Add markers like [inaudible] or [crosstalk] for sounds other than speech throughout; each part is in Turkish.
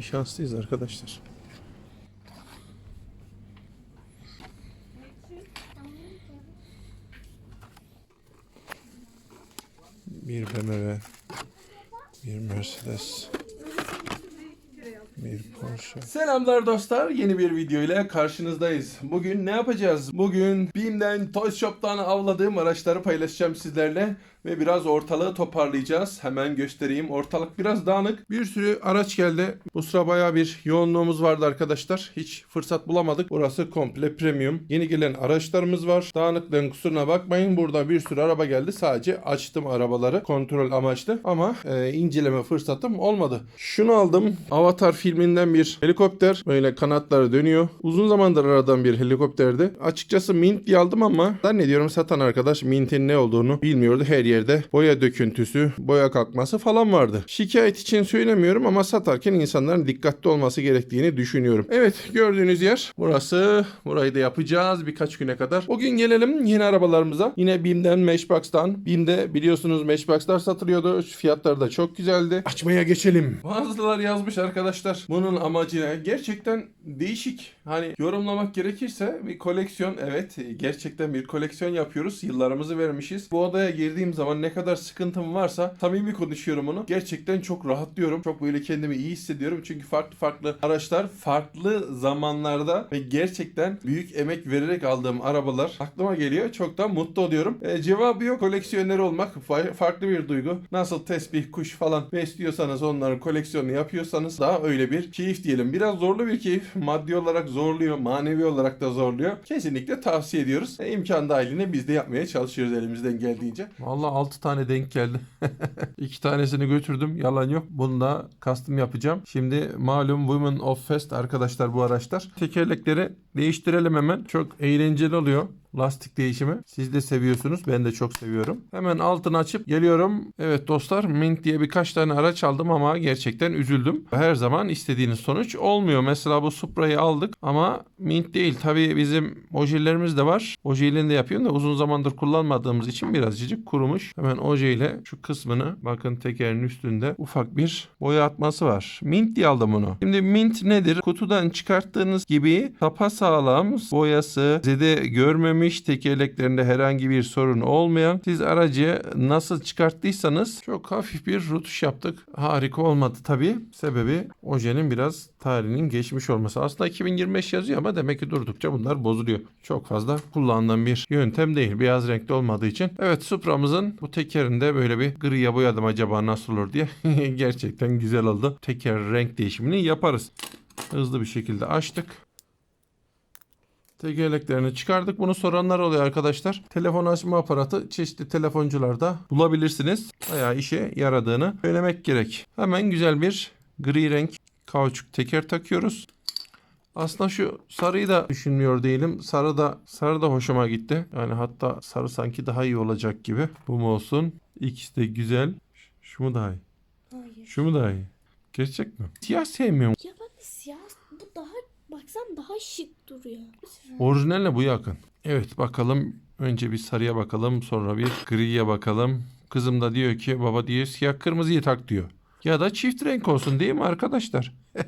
bir şanslıyız arkadaşlar. Bir BMW, bir Mercedes, bir Porsche. Selamlar dostlar. Yeni bir video ile karşınızdayız. Bugün ne yapacağız? Bugün BİM'den, Toy Shop'tan avladığım araçları paylaşacağım sizlerle ve biraz ortalığı toparlayacağız. Hemen göstereyim. Ortalık biraz dağınık. Bir sürü araç geldi. Bu sıra bayağı bir yoğunluğumuz vardı arkadaşlar. Hiç fırsat bulamadık. Burası komple premium. Yeni gelen araçlarımız var. Dağınıklığın kusuruna bakmayın. Burada bir sürü araba geldi. Sadece açtım arabaları kontrol amaçlı ama e, inceleme fırsatım olmadı. Şunu aldım. Avatar filminden bir helikopter. Böyle kanatları dönüyor. Uzun zamandır aradan bir helikopterdi. Açıkçası Mint aldım ama zannediyorum satan arkadaş Mint'in ne olduğunu bilmiyordu. Her yerde boya döküntüsü, boya kalkması falan vardı. Şikayet için söylemiyorum ama satarken insanların dikkatli olması gerektiğini düşünüyorum. Evet gördüğünüz yer burası. Burayı da yapacağız birkaç güne kadar. Bugün gelelim yeni arabalarımıza. Yine BİM'den Matchbox'tan. BİM'de biliyorsunuz Matchbox'lar satılıyordu. Fiyatları da çok güzeldi. Açmaya geçelim. Bazılar yazmış arkadaşlar. Bunun amacı? Gerçekten değişik. Hani yorumlamak gerekirse bir koleksiyon. Evet gerçekten bir koleksiyon yapıyoruz. Yıllarımızı vermişiz. Bu odaya girdiğim zaman ne kadar sıkıntım varsa samimi konuşuyorum onu. Gerçekten çok rahatlıyorum. Çok böyle kendimi iyi hissediyorum. Çünkü farklı farklı araçlar farklı zamanlarda ve gerçekten büyük emek vererek aldığım arabalar aklıma geliyor. Çok da mutlu oluyorum. E, cevabı yok. Koleksiyoner olmak fa- farklı bir duygu. Nasıl tesbih, kuş falan besliyorsanız onların koleksiyonunu yapıyorsanız daha öyle bir keyif diyelim. Biraz zorlu bir keyif. Maddi olarak zorluyor, manevi olarak da zorluyor. Kesinlikle tavsiye ediyoruz. E, imkan dahilinde biz de yapmaya çalışıyoruz elimizden geldiğince. Vallahi 6 tane denk geldi. [laughs] 2 tanesini götürdüm. Yalan yok. Bunu da custom yapacağım. Şimdi malum Women of Fest arkadaşlar bu araçlar. Tekerlekleri değiştirelim hemen. Çok eğlenceli oluyor. Lastik değişimi. Siz de seviyorsunuz. Ben de çok seviyorum. Hemen altını açıp geliyorum. Evet dostlar Mint diye birkaç tane araç aldım ama gerçekten üzüldüm. Her zaman istediğiniz sonuç olmuyor. Mesela bu Supra'yı aldık ama Mint değil. Tabii bizim ojelerimiz de var. Ojeyle de yapıyorum da uzun zamandır kullanmadığımız için birazcık kurumuş. Hemen ojeyle şu kısmını bakın tekerin üstünde ufak bir boya atması var. Mint diye aldım bunu. Şimdi Mint nedir? Kutudan çıkarttığınız gibi sapasağlam boyası zede görmemiş tekerleklerinde herhangi bir sorun olmayan siz aracı nasıl çıkarttıysanız çok hafif bir rutuş yaptık. Harika olmadı tabii. Sebebi ojenin biraz tarihinin geçmiş olması. Aslında 2025 yazıyor ama demek ki durdukça bunlar bozuluyor. Çok fazla kullandığım bir yöntem değil. Beyaz renkli olmadığı için. Evet Supra'mızın bu tekerinde böyle bir griye boyadım acaba nasıl olur diye. [laughs] Gerçekten güzel oldu. Teker renk değişimini yaparız. Hızlı bir şekilde açtık. Tekerleklerini çıkardık. Bunu soranlar oluyor arkadaşlar. Telefon açma aparatı çeşitli telefoncularda bulabilirsiniz. Bayağı işe yaradığını söylemek gerek. Hemen güzel bir gri renk kauçuk teker takıyoruz. Aslında şu sarıyı da düşünmüyor değilim. Sarı da sarı da hoşuma gitti. Yani hatta sarı sanki daha iyi olacak gibi. Bu mu olsun? İkisi de güzel. Şu mu daha iyi? Hayır. Şu mu daha iyi? Gerçek mi? Siyah sevmiyorum. Ya bak siyah bu daha baksan daha şık duruyor. Orijinalle bu yakın. Evet bakalım. Önce bir sarıya bakalım. Sonra bir griye bakalım. Kızım da diyor ki baba diyor siyah kırmızıyı tak diyor. Ya da çift renk olsun değil mi arkadaşlar? [laughs]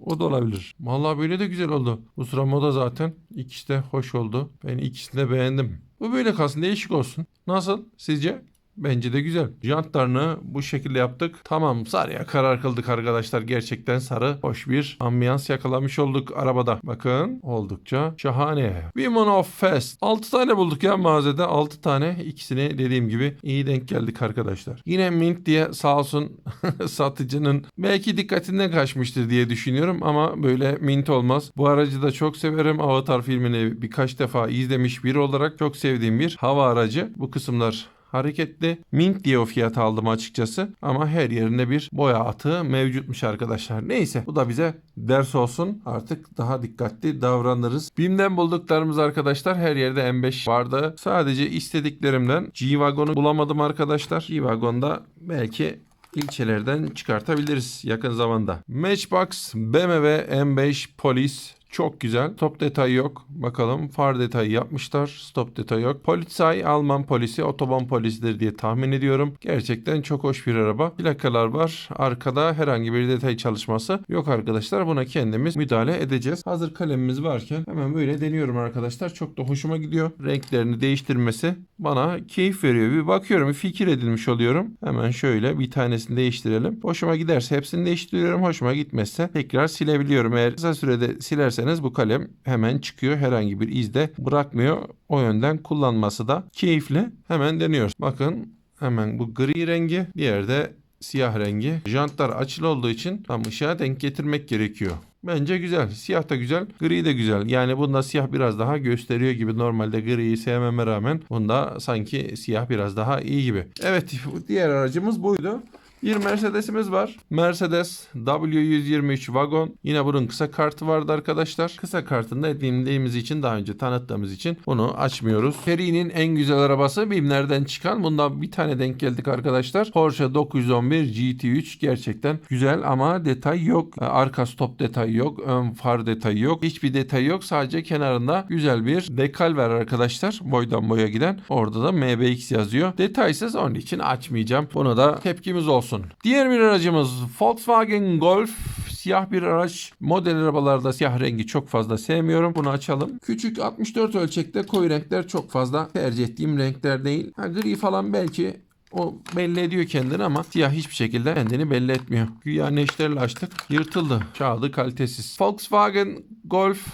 o da olabilir. Vallahi böyle de güzel oldu. Bu sıra moda zaten. İkisi de hoş oldu. Ben ikisini de beğendim. Bu böyle kalsın değişik olsun. Nasıl sizce? Bence de güzel. Jantlarını bu şekilde yaptık. Tamam sarıya karar kıldık arkadaşlar. Gerçekten sarı hoş bir ambiyans yakalamış olduk arabada. Bakın oldukça şahane. Women of Fest. 6 tane bulduk ya mağazada. 6 tane. İkisini dediğim gibi iyi denk geldik arkadaşlar. Yine Mint diye sağ olsun [laughs] satıcının belki dikkatinden kaçmıştır diye düşünüyorum ama böyle Mint olmaz. Bu aracı da çok severim. Avatar filmini birkaç defa izlemiş biri olarak çok sevdiğim bir hava aracı. Bu kısımlar hareketli. Mint diye o fiyata aldım açıkçası. Ama her yerinde bir boya atığı mevcutmuş arkadaşlar. Neyse bu da bize ders olsun. Artık daha dikkatli davranırız. BİM'den bulduklarımız arkadaşlar her yerde M5 vardı. Sadece istediklerimden G-Wagon'u bulamadım arkadaşlar. G-Wagon'da belki ilçelerden çıkartabiliriz yakın zamanda. Matchbox BMW M5 Polis Çok güzel. Stop detayı yok. Bakalım far detayı yapmışlar. Stop detayı yok. Polizei Alman polisi otoban polisidir diye tahmin ediyorum. Gerçekten çok hoş bir araba. Plakalar var. Arkada herhangi bir detay çalışması yok arkadaşlar. Buna kendimiz müdahale edeceğiz. Hazır kalemimiz varken hemen böyle deniyorum arkadaşlar. Çok da hoşuma gidiyor. Renklerini değiştirmesi bana keyif veriyor. Bir bakıyorum bir fikir edilmiş oluyorum. Hemen şöyle bir tanesini değiştirelim. Hoşuma giderse hepsini değiştiriyorum. Hoşuma gitmezse tekrar silebiliyorum. Eğer kısa sürede silerseniz bu kalem hemen çıkıyor. Herhangi bir izde bırakmıyor. O yönden kullanması da keyifli. Hemen deniyoruz. Bakın hemen bu gri rengi. Diğer de siyah rengi. Jantlar açılı olduğu için tam ışığa denk getirmek gerekiyor. Bence güzel. Siyah da güzel, gri de güzel. Yani bunda siyah biraz daha gösteriyor gibi. Normalde griyi sevmeme rağmen bunda sanki siyah biraz daha iyi gibi. Evet, diğer aracımız buydu. Bir Mercedes'imiz var. Mercedes W123 Wagon. Yine bunun kısa kartı vardı arkadaşlar. Kısa kartında edindiğimiz için daha önce tanıttığımız için bunu açmıyoruz. Seri'nin en güzel arabası BİM'lerden çıkan. Bundan bir tane denk geldik arkadaşlar. Porsche 911 GT3 gerçekten güzel ama detay yok. Arka stop detayı yok. Ön far detayı yok. Hiçbir detay yok. Sadece kenarında güzel bir dekal var arkadaşlar. Boydan boya giden. Orada da MBX yazıyor. Detaysız onun için açmayacağım. Buna da tepkimiz olsun. Diğer bir aracımız Volkswagen Golf siyah bir araç. Model arabalarda siyah rengi çok fazla sevmiyorum. Bunu açalım. Küçük 64 ölçekte koyu renkler çok fazla tercih ettiğim renkler değil. Ha, gri falan belki o belli ediyor kendini ama siyah hiçbir şekilde kendini belli etmiyor. Güya neşterle açtık. Yırtıldı. Kağıdı kalitesiz. Volkswagen Golf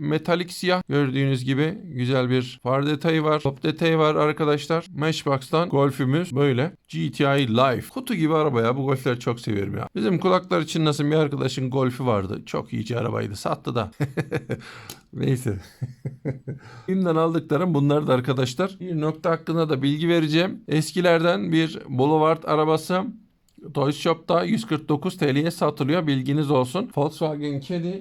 metalik siyah gördüğünüz gibi güzel bir far detayı var. Top detayı var arkadaşlar. Matchbox'tan Golf'ümüz böyle. GTI Life. Kutu gibi araba ya. Bu Golf'leri çok severim ya. Bizim kulaklar için nasıl bir arkadaşın Golf'ü vardı. Çok iyice arabaydı. Sattı da. [laughs] Neyse. [laughs] Filmden aldıklarım bunlar da arkadaşlar. Bir nokta hakkında da bilgi vereceğim. Eskilerden bir Boulevard arabası. Toys Shop'ta 149 TL'ye satılıyor. Bilginiz olsun. Volkswagen Caddy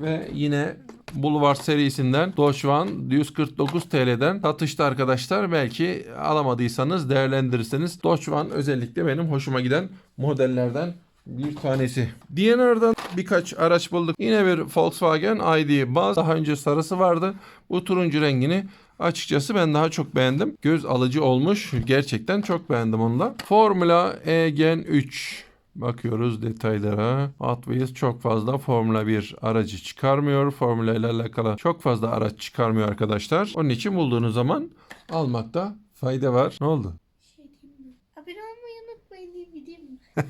ve yine Boulevard serisinden Doşvan 149 TL'den satışta arkadaşlar. Belki alamadıysanız değerlendirirseniz. Doşvan özellikle benim hoşuma giden modellerden bir tanesi. DNR'dan birkaç araç bulduk. Yine bir Volkswagen ID Buzz. Daha önce sarısı vardı. Bu turuncu rengini açıkçası ben daha çok beğendim. Göz alıcı olmuş. Gerçekten çok beğendim onu da. Formula E Gen 3. Bakıyoruz detaylara. Hot çok fazla Formula 1 aracı çıkarmıyor. Formula ile alakalı çok fazla araç çıkarmıyor arkadaşlar. Onun için bulduğunuz zaman almakta fayda var. Ne oldu? Şey? Abone olmayı unutmayın diye gideyim mi? [laughs]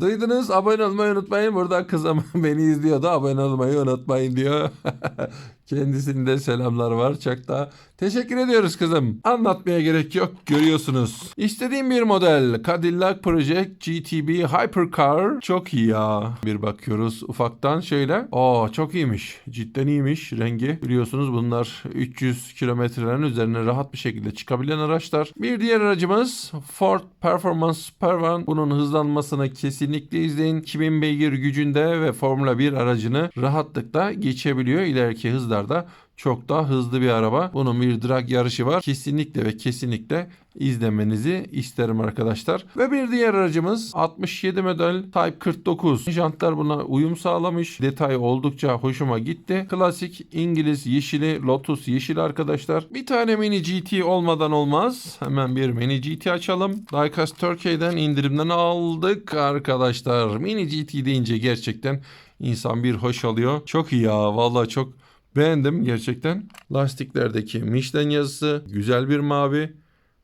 Duydunuz abone olmayı unutmayın. Burada kızım [laughs] beni izliyordu. Abone olmayı unutmayın diyor. [laughs] Kendisinde selamlar var. Çok da teşekkür ediyoruz kızım. Anlatmaya gerek yok. Görüyorsunuz. İstediğim bir model. Cadillac Project GTB Hypercar. Çok iyi ya. Bir bakıyoruz ufaktan şöyle. Aa çok iyiymiş. Cidden iyiymiş rengi. Biliyorsunuz bunlar 300 kilometrelerin üzerine rahat bir şekilde çıkabilen araçlar. Bir diğer aracımız Ford Performance Pervan. Bunun hızlanmasını kesinlikle izleyin. 2000 beygir gücünde ve Formula 1 aracını rahatlıkla geçebiliyor. İleriki hızlarda çok daha hızlı bir araba. Bunun bir drag yarışı var. Kesinlikle ve kesinlikle izlemenizi isterim arkadaşlar. Ve bir diğer aracımız 67 model Type 49. Jantlar buna uyum sağlamış. Detay oldukça hoşuma gitti. Klasik İngiliz yeşili Lotus yeşil arkadaşlar. Bir tane mini GT olmadan olmaz. Hemen bir mini GT açalım. Diecast Turkey'den indirimden aldık arkadaşlar. Mini GT deyince gerçekten insan bir hoş alıyor. Çok iyi ya. Vallahi çok beğendim gerçekten. Lastiklerdeki Michelin yazısı güzel bir mavi.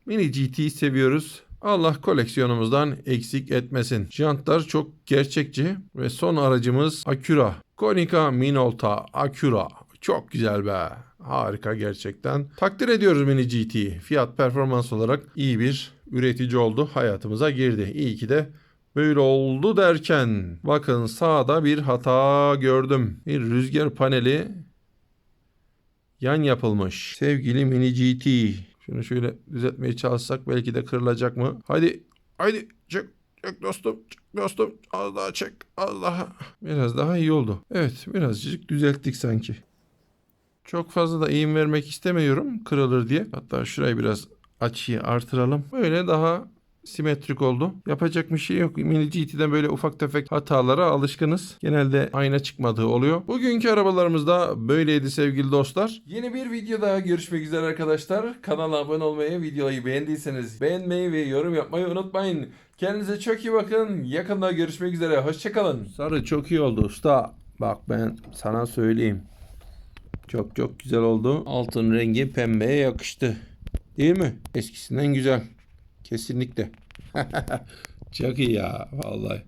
Mini GT'yi seviyoruz. Allah koleksiyonumuzdan eksik etmesin. Jantlar çok gerçekçi ve son aracımız Acura. Konica Minolta Acura. Çok güzel be. Harika gerçekten. Takdir ediyoruz Mini GT'yi. Fiyat performans olarak iyi bir üretici oldu. Hayatımıza girdi. İyi ki de Böyle oldu derken bakın sağda bir hata gördüm. Bir rüzgar paneli yan yapılmış. Sevgili Mini GT. Şunu şöyle düzeltmeye çalışsak belki de kırılacak mı? Hadi hadi çek çek dostum çek dostum az daha çek az daha. Biraz daha iyi oldu. Evet birazcık düzelttik sanki. Çok fazla da eğim vermek istemiyorum kırılır diye. Hatta şurayı biraz açıyı artıralım. Böyle daha simetrik oldu. Yapacak bir şey yok. Mini GT'den böyle ufak tefek hatalara alışkınız. Genelde ayna çıkmadığı oluyor. Bugünkü arabalarımız da böyleydi sevgili dostlar. Yeni bir videoda görüşmek üzere arkadaşlar. Kanala abone olmayı, videoyu beğendiyseniz beğenmeyi ve yorum yapmayı unutmayın. Kendinize çok iyi bakın. Yakında görüşmek üzere. Hoşçakalın. Sarı çok iyi oldu usta. Bak ben sana söyleyeyim. Çok çok güzel oldu. Altın rengi pembeye yakıştı. Değil mi? Eskisinden güzel. Kesinlikle. [laughs] çok iyi ya vallahi.